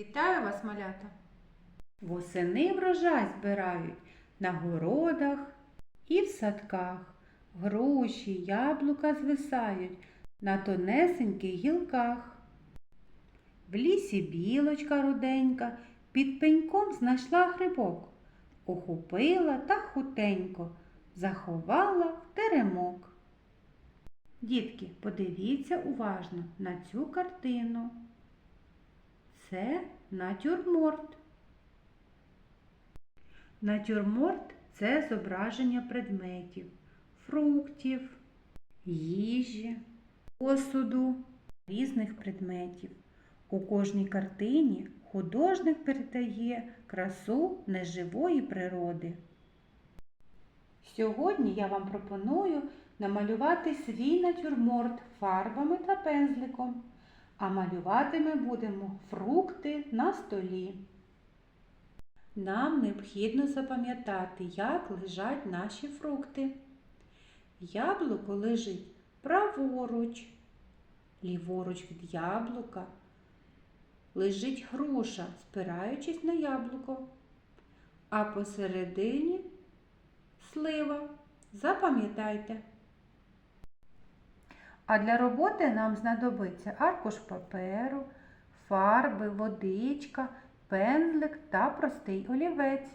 Вітаю вас, малята! Восени врожай збирають на городах і в садках. Груші, яблука звисають на тонесеньких гілках. В лісі білочка руденька під пеньком знайшла грибок, ухопила та хутенько заховала в теремок. Дітки, подивіться уважно на цю картину. Це натюрморт. Натюрморт це зображення предметів, фруктів, їжі, посуду, різних предметів. У кожній картині художник передає красу неживої природи. Сьогодні я вам пропоную намалювати свій натюрморт фарбами та пензликом, а малювати ми будемо фрукти на столі. Нам необхідно запам'ятати, як лежать наші фрукти. Яблуко лежить праворуч, ліворуч від яблука. Лежить груша, спираючись на яблуко, а посередині слива. Запам'ятайте. А для роботи нам знадобиться аркуш паперу, фарби, водичка, пензлик та простий олівець.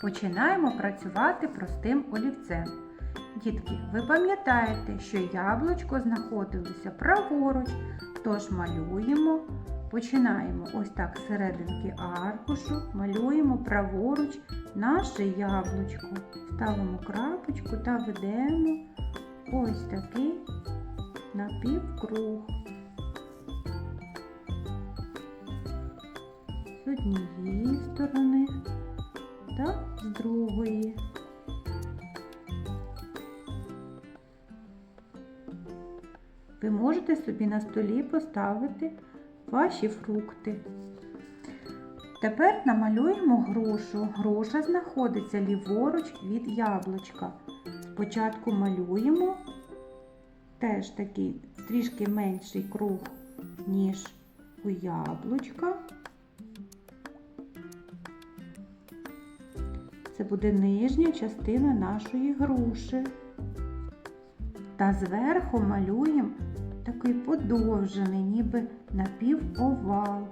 Починаємо працювати простим олівцем. Дітки, ви пам'ятаєте, що яблучко знаходилося праворуч, тож малюємо, починаємо ось так з серединки аркушу, малюємо праворуч наше яблучко. Ставимо крапочку та ведемо ось такий напівкруг. З однієї сторони та з другої. Ви можете собі на столі поставити ваші фрукти. Тепер намалюємо грушу. Груша знаходиться ліворуч від яблучка. Спочатку малюємо теж такий трішки менший круг, ніж у яблучка. Це буде нижня частина нашої груші. Та зверху малюємо такий подовжений, ніби напівовал.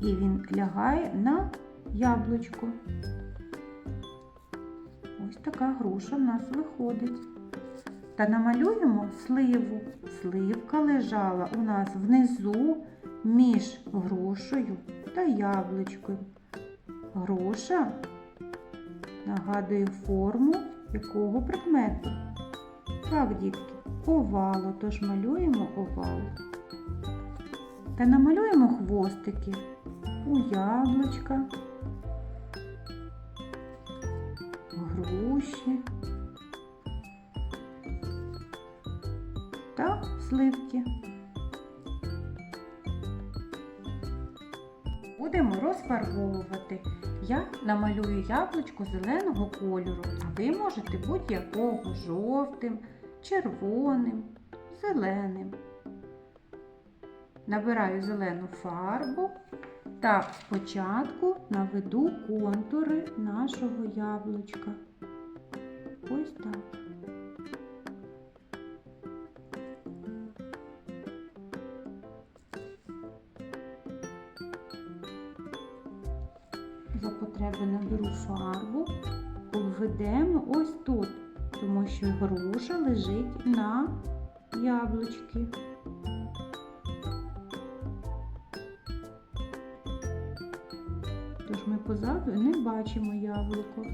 І він лягає на яблучко. Така груша в нас виходить. Та намалюємо сливу. Сливка лежала у нас внизу між грушею та яблучком. Груша нагадує форму якого предмету. Так, дітки, овало, тож малюємо овал. Та намалюємо хвостики у яблучка, груші та сливки. Будемо розфарбовувати. Я намалюю яблучко зеленого кольору, а ви можете будь-якого жовтим, червоним, зеленим. Набираю зелену фарбу та спочатку наведу контури нашого яблучка. Ось так. За потреби наберу фарбу, обведемо ось тут, тому що груша лежить на яблучці. Тож ми позаду не бачимо яблуко.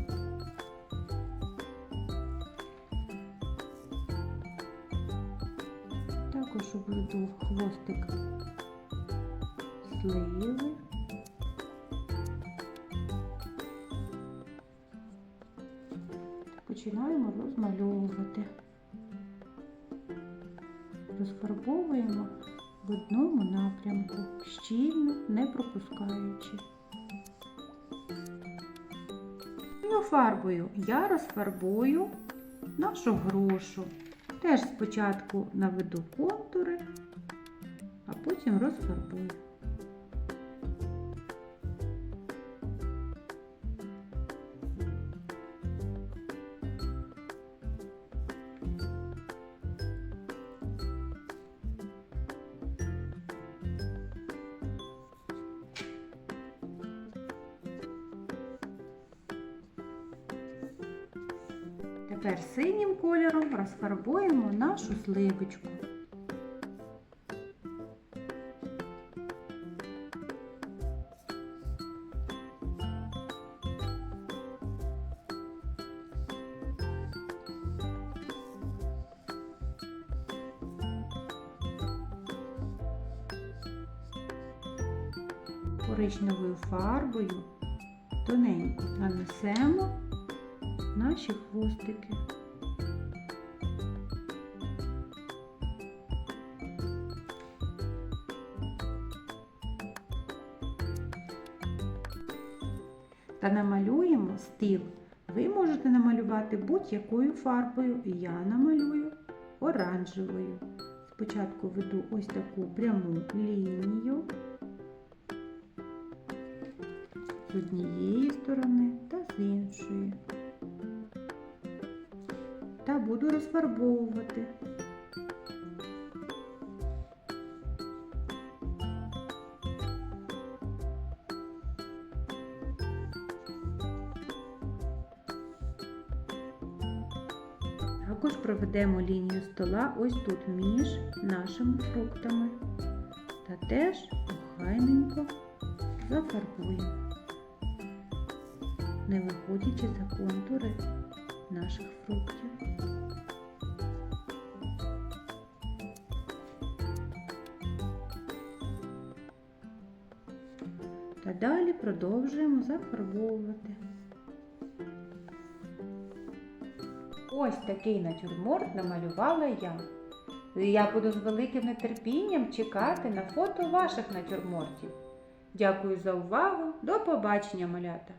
Також обведу хвостик сливи. Починаємо розмальовувати. Розфарбовуємо в одному напрямку, щільно не пропускаючи. Ну, фарбою я розфарбую нашу грушу. Теж спочатку наведу контури, а потім розфарбую. Тепер синім кольором розфарбуємо нашу сливочку. Коричневою фарбою тоненько нанесемо наші хвостики. Та намалюємо стіл. Ви можете намалювати будь-якою фарбою. Я намалюю оранжевою. Спочатку веду ось таку пряму лінію з однієї сторони та з іншої. Та буду розфарбовувати. Також проведемо лінію стола ось тут між нашими фруктами. Та теж охайненько зафарбуємо, не виходячи за контури наших фруктів. Та далі продовжуємо зафарбовувати. Ось такий натюрморт намалювала я. Я буду з великим нетерпінням чекати на фото ваших натюрмортів. Дякую за увагу. До побачення, малята!